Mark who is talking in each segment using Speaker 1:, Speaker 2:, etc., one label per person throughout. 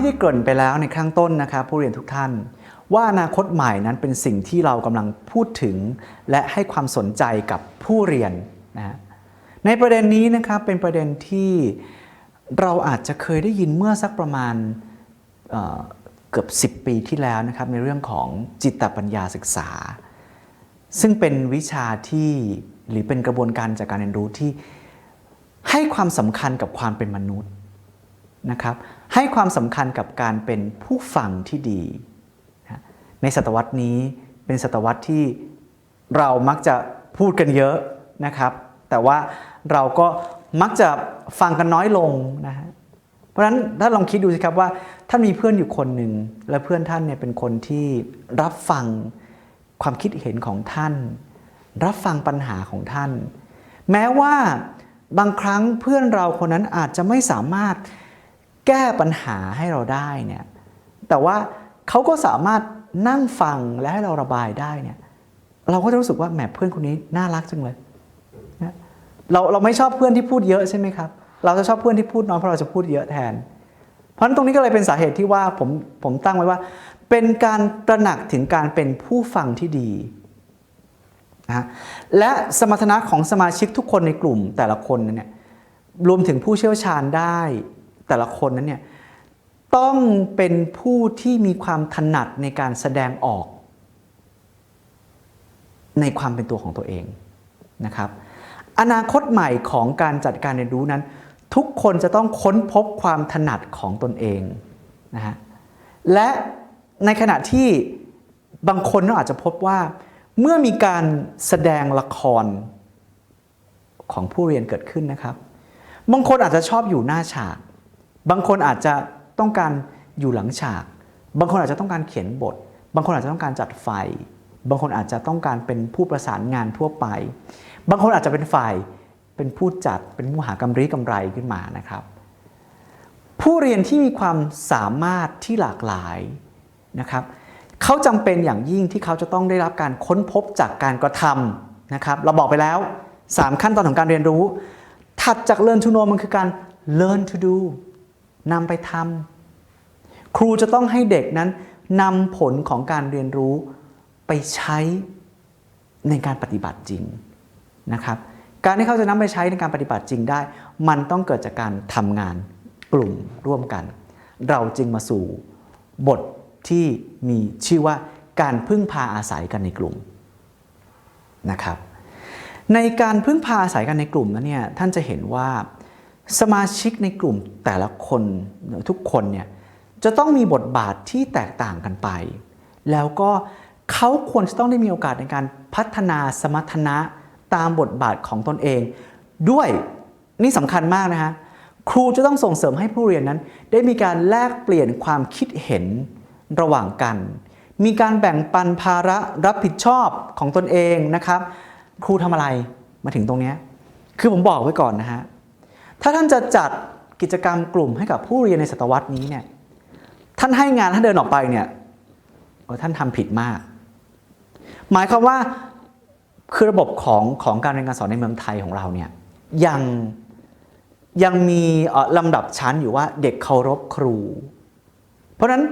Speaker 1: ที่ได้เกริ่นไปแล้วในข้างต้นนะครับผู้เรียนทุกท่าน ว่าอนาคตใหม่นั้นเป็นสิ่งที่เรากำลังพูดถึง และให้ความสนใจกับผู้เรียนนะในประเด็นนี้นะครับเป็นประเด็นที่เราอาจจะเคยได้ยินเมื่อสักประมาณเเกือบ 10 ปีที่แล้วนะครับในเรื่องของจิตปัญญาศึกษา ซึ่งเป็นวิชาที่หรือเป็นกระบวนการจากการเรียนรู้ที่ให้ความสำคัญกับความเป็นมนุษย์นะครับ ให้ความสำคัญกับการเป็นผู้ฟังที่ดี ในศตวรรษนี้เป็นศตวรรษที่เรามักจะพูดกันเยอะนะครับ แต่ว่าเราก็มักจะฟังกันน้อยลงนะฮะเพราะฉะนั้นถ้าลองคิดดูสิครับว่าท่านมีเพื่อนอยู่คนหนึ่งและเพื่อนท่านเนี่ยเป็นคนที่รับฟังความคิดเห็นของท่าน รับฟังปัญหาของท่าน แม้ว่าบางครั้งเพื่อนเราคนนั้นอาจจะไม่สามารถ แก้ปัญหาให้เราได้เนี่ยแต่ว่าเขาก็สามารถนั่งฟังและให้เราระบายได้เนี่ยเราก็จะรู้สึกว่าแหมเพื่อนคนนี้น่ารักจังเลยเราเราไม่ชอบเพื่อนที่พูดเยอะใช่ไหมครับ เราจะชอบเพื่อนที่พูดน้อยเพราะเราจะพูดเยอะแทน เพราะนั้นตรงนี้ก็เลยเป็นสาเหตุที่ว่าผมผมตั้งไว้ว่า เป็นการตระหนักถึงการเป็นผู้ฟังที่ดีนะและสมรรถนะของสมาชิกทุกคนในกลุ่มแต่ละคนเนี่ยรวมถึงผู้เชี่ยวชาญได้ แต่ละคนนั้นเนี่ยต้องเป็นผู้ที่มีความถนัดในการแสดงออก ในความเป็นตัวของตัวเองนะครับ อนาคตใหม่ของการจัดการเรียนรู้นั้น ทุกคนจะต้องค้นพบความถนัดของตนเองนะฮะและในขณะที่บางคนก็อาจจะพบว่า เมื่อมีการแสดงละครของผู้เรียนเกิดขึ้นนะครับ บางคนอาจจะชอบอยู่หน้าฉาก บางคนอาจจะต้องการอยู่หลังฉาก บางคนอาจจะต้องการเขียนบท บางคนอาจจะต้องการจัดไฟ บางคนอาจจะต้องการเป็นผู้ประสานงานทั่วไป บางคนอาจจะเป็นฝ่ายเป็นผู้จัดเป็นผู้หากำไรกำไรขึ้นมานะครับ ผู้เรียนที่มีความสามารถที่หลากหลายนะครับเขาจำเป็นอย่างยิ่งที่เขาจะต้องได้รับการค้นพบจากการกระทำนะครับ เราบอกไปแล้ว 3 ขั้นตอนของการเรียนรู้ ถัดจาก learn to know มันคือการ learn to do นำไปทำครูจะต้องให้เด็กนั้นนำผลของการเรียนรู้ไปใช้ในการปฏิบัติจริงนะครับ การที่เขาจะนำไปใช้ในการปฏิบัติจริงได้ มันต้องเกิดจากการทำงานกลุ่มร่วมกัน เราจึงมาสู่บทที่มีชื่อว่าการพึ่งพาอาศัยกันในกลุ่มนะครับ ในการพึ่งพาอาศัยกันในกลุ่มนั้นเนี่ยท่านจะเห็นว่า สมาชิกในกลุ่มแต่ละคนทุกคนเนี่ยจะต้องมีบทบาทที่แตกต่างกันไป แล้วก็เขาควรจะต้องได้มีโอกาสในการพัฒนาสมรรถนะตามบทบาทของตนเอง ด้วยนี่สำคัญมากนะฮะครูจะต้องส่งเสริมให้ผู้เรียนนั้น ได้มีการแลกเปลี่ยนความคิดเห็นระหว่างกัน มีการแบ่งปันภาระรับผิดชอบของตนเองนะครับ ครูทำอะไรมาถึงตรงนี้คือผมบอกไว้ก่อนนะฮะ ถ้าท่านจะจัดกิจกรรมกลุ่มให้กับผู้เรียนในศตวรรษนี้เนี่ยท่านให้งานท่านเดินออกไปเนี่ยท่านทำผิดมาก หมายความว่าคือระบบของของการเรียนการสอนในเมืองไทยของเราเนี่ยยังยังมีลำดับชั้นอยู่ว่าเด็กเคารพครู เพราะนั้น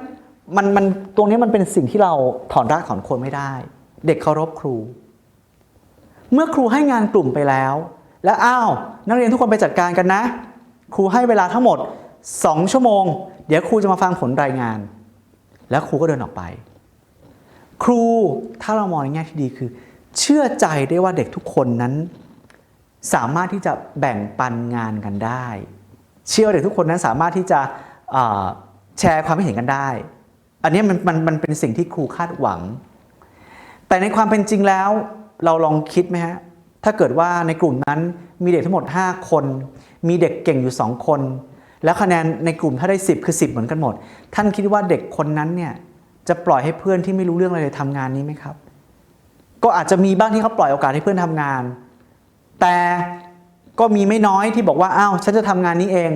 Speaker 1: มันมันตรงนี้มันเป็นสิ่งที่เราถอนรากถอนโคนไม่ได้ เด็กเคารพครู เมื่อครูให้งานกลุ่มไปแล้ว แล้วอ้าวนักเรียนทุกคนไปจัดการกันนะ ครูให้เวลาทั้งหมด 2 ชั่วโมง เดี๋ยวครูจะมาฟังผลรายงาน แล้วครูก็เดินออกไป ครูถ้าเรามองในแง่ที่ดีคือ เชื่อใจได้ว่าเด็กทุกคนนั้น สามารถที่จะแบ่งปันงานกันได้ เชื่อว่าเด็กทุกคนนั้นสามารถที่จะแชร์ความคิดเห็นกันได้ อันนี้มันมันมันเป็นสิ่งที่ครูคาดหวัง แต่ในความเป็นจริงแล้วเราลองคิดไหมฮะ ถ้าเกิดว่าในกลุ่มนั้นมีเด็กทั้งหมด 5 คน มีเด็กเก่งอยู่ 2 คน แล้วคะแนนในกลุ่มถ้าได้ 10 คือ 10 เหมือนกันหมด ท่านคิดว่าเด็กคนนั้นเนี่ยจะปล่อยให้เพื่อนที่ไม่รู้เรื่องอะไรเลยทำงานนี้ไหมครับ ก็อาจจะมีบ้างที่เขาปล่อยโอกาสให้เพื่อนทำงาน แต่ก็มีไม่น้อยที่บอกว่าอ้าวฉันจะทำงานนี้เอง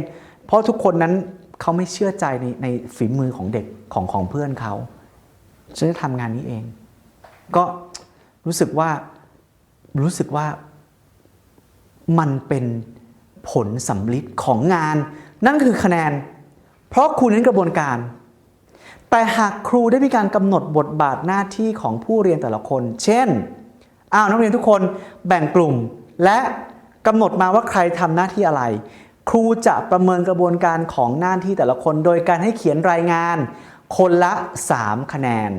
Speaker 1: เพราะทุกคนนั้นเขาไม่เชื่อใจในในฝีมือของเด็กของของเพื่อนเขาฉันจะทำงานนี้เอง ก็รู้สึกว่า รู้สึกว่ามันเป็นผลสำลิดของงาน นั่นคือคะแนน เพราะครูเน้นกระบวนการ แต่หากครูได้มีการกำหนดบทบาทหน้าที่ของผู้เรียนแต่ละคน เช่นอ้าวนักเรียนทุกคนแบ่งกลุ่ม และกำหนดมาว่าใครทำหน้าที่อะไร ครูจะประเมินกระบวนการของหน้าที่แต่ละคน โดยการให้เขียนรายงาน คนละ 3 คะแนน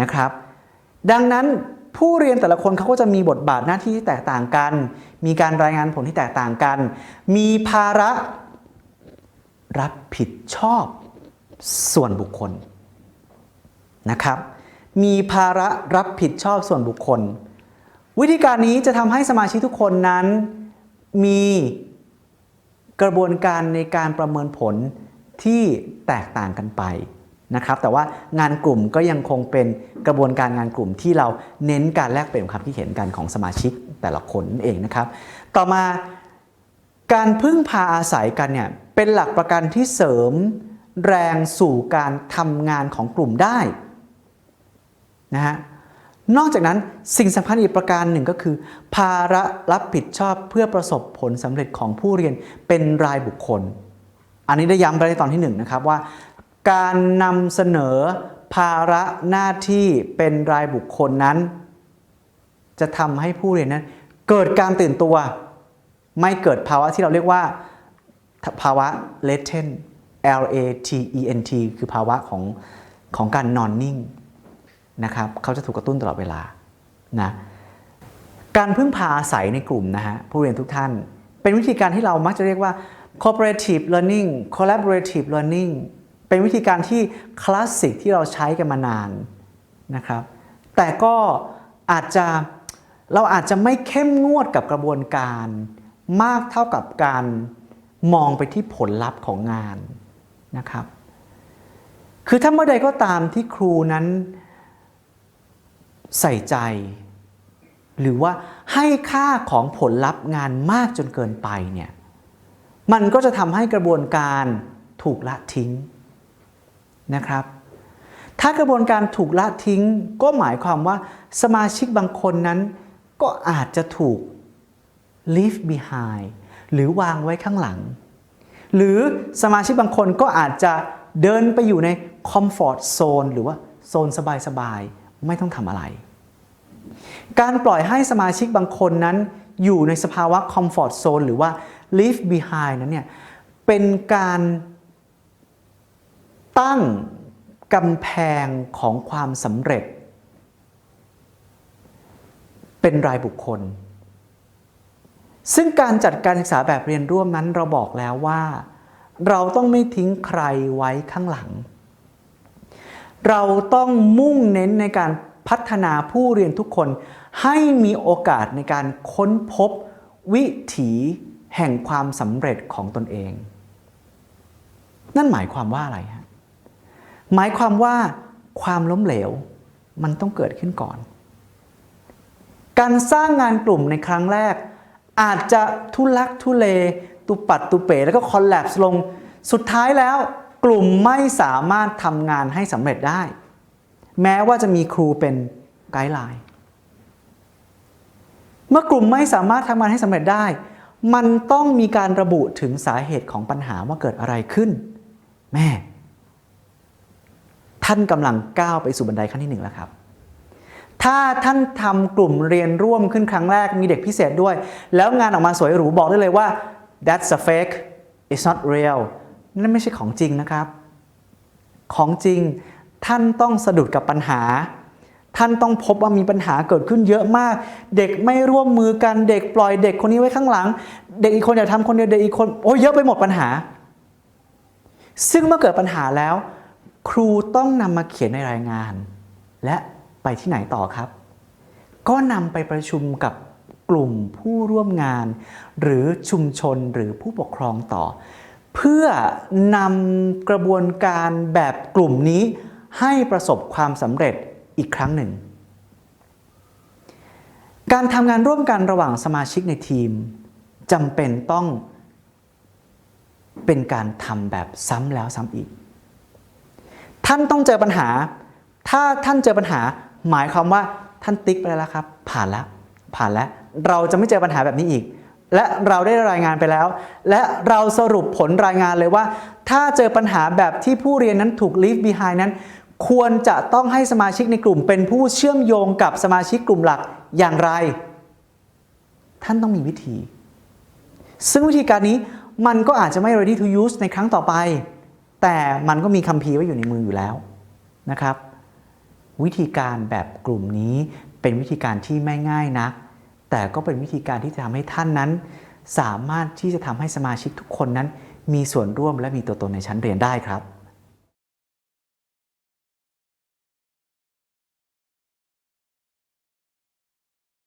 Speaker 1: นะครับ ดังนั้น ผู้เรียนแต่ละคนเขาก็จะมีบทบาทหน้าที่ที่แตกต่างกัน มีการรายงานผลที่แตกต่างกัน มีภาระรับผิดชอบส่วนบุคคลนะครับ มีภาระรับผิดชอบส่วนบุคคล วิธีการนี้จะทำให้สมาชิกทุกคนนั้น มีกระบวนการในการประเมินผลที่แตกต่างกันไป นะครับแต่ว่างานกลุ่มก็ยังคงเป็นกระบวนการงานกลุ่มที่เราเน้นการแลกเปลี่ยนความคิดเห็นกันของสมาชิกแต่ละคนนั่นเองนะครับ ต่อมาการพึ่งพาอาศัยกันเนี่ยเป็นหลักประกันที่เสริมแรงสู่การทำงานของกลุ่มได้นะฮะนอกจากนั้นสิ่งสำคัญอีกประการหนึ่งก็คือ ภาระรับผิดชอบเพื่อประสบผลสำเร็จของผู้เรียนเป็นรายบุคคล อันนี้ได้ย้ำไปในตอนที่หนึ่งนะครับว่า การนำเสนอภาระหน้าที่เป็นรายบุคคลนั้น จะทำให้ผู้เรียนนั้น เกิดการตื่นตัว ไม่เกิดภาวะที่เราเรียกว่าภาวะ latent L A T E N T คือภาวะของของการนอนนิ่งนะครับเขาจะถูกกระตุ้นตลอดเวลานะการพึ่งพาอาศัยในกลุ่มนะฮะผู้เรียนทุกท่าน เป็นวิธีการที่เรามักจะเรียกว่า cooperative learning collaborative learning เป็นวิธีการที่คลาสสิกที่เราใช้กันมานานนะครับ แต่ก็อาจจะเราอาจจะไม่เข้มงวดกับกระบวนการมากเท่ากับการมองไปที่ผลลัพธ์ของงานนะครับ คือถ้าเมื่อใดก็ตามที่ครูนั้นใส่ใจ หรือว่าให้ค่าของผลลัพธ์งานมากจนเกินไปเนี่ย มันก็จะทำให้กระบวนการถูกละทิ้ง นะครับ ถ้ากระบวนการถูกละทิ้งก็หมายความว่าสมาชิกบางคนนั้น ก็อาจจะถูก leave behind หรือวางไว้ข้างหลัง หรือสมาชิกบางคนก็อาจจะเดินไปอยู่ใน comfort zone หรือว่าโซนสบายๆ ไม่ต้องทำอะไร การปล่อยให้สมาชิกบางคนนั้น อยู่ในสภาวะ comfort zone หรือว่า leave behind นั้นเนี่ยเป็นการ ตั้งกำแพงของความสำเร็จ เป็นรายบุคคล ซึ่งการจัดการศึกษาแบบเรียนร่วมนั้นเราบอกแล้วว่า เราต้องไม่ทิ้งใครไว้ข้างหลัง เราต้องมุ่งเน้นในการพัฒนาผู้เรียนทุกคนให้มีโอกาสในการค้นพบวิถีแห่งความสำเร็จของตนเอง นั่นหมายความว่าอะไรฮะ หมายความว่าความล้มเหลวมันต้องเกิดขึ้นก่อน การสร้างงานกลุ่มในครั้งแรก อาจจะทุลักทุเล ตุปัดตุเป๋แล้วก็คอลแลบลง สุดท้ายแล้วกลุ่มไม่สามารถทำงานให้สำเร็จได้ แม้ว่าจะมีครูเป็นไกด์ไลน์เมื่อกลุ่มไม่สามารถทำงานให้สำเร็จได้ มันต้องมีการระบุถึงสาเหตุของปัญหาว่าเกิดอะไรขึ้น แม่ ท่านกำลังก้าวไปสู่บันไดขั้นที่หนึ่งแล้วครับ ถ้าท่านทำกลุ่มเรียนร่วมขึ้นครั้งแรกมีเด็กพิเศษด้วย แล้วงานออกมาสวยหรูบอกได้เลยว่า that's a fake it's not real นั่นไม่ใช่ของจริงนะครับ ของจริงท่านต้องสะดุดกับปัญหา ท่านต้องพบว่ามีปัญหาเกิดขึ้นเยอะมาก เด็กไม่ร่วมมือกันเด็กปล่อยเด็กคนนี้ไว้ข้างหลัง เด็กอีกคนอยากทำคนเดียวเด็กอีกคนโอ้ยเยอะไปหมดปัญหา ซึ่งเมื่อเกิดปัญหาแล้ว ครูต้องนำมาเขียนในรายงาน และไปที่ไหนต่อครับ ก็นำไปประชุมกับกลุ่มผู้ร่วมงาน หรือชุมชนหรือผู้ปกครองต่อ เพื่อนำกระบวนการแบบกลุ่มนี้ให้ประสบความสำเร็จอีกครั้งหนึ่ง การทำงานร่วมกันระหว่างสมาชิกในทีมจำเป็นต้องเป็นการทำแบบซ้ำแล้วซ้ำอีก ท่านต้องเจอปัญหา ถ้าท่านเจอปัญหา หมายความว่าท่านติ๊กไปแล้วครับ ผ่านแล้ว ผ่านแล้ว เราจะไม่เจอปัญหาแบบนี้อีก และเราได้รายงานไปแล้ว และเราสรุปผลรายงานเลยว่า ถ้าเจอปัญหาแบบที่ผู้เรียนนั้นถูก leave behind นั้น ควรจะต้องให้สมาชิกในกลุ่ม เป็นผู้เชื่อมโยงกับสมาชิกกลุ่มหลักอย่างไร ท่านต้องมีวิธี ซึ่งวิธีการนี้มันก็อาจจะไม่ ready to use ในครั้งต่อไป แต่มันก็มีคัมภีร์ไว้อยู่ในมืออยู่แล้วนะครับ วิธีการแบบกลุ่มนี้เป็นวิธีการที่ไม่ง่ายนักแต่ก็เป็นวิธีการที่จะทำให้ท่านนั้น สามารถที่จะทำให้สมาชิกทุกคนนั้น มีส่วนร่วมและมีตัวตนในชั้นเรียนได้ครับ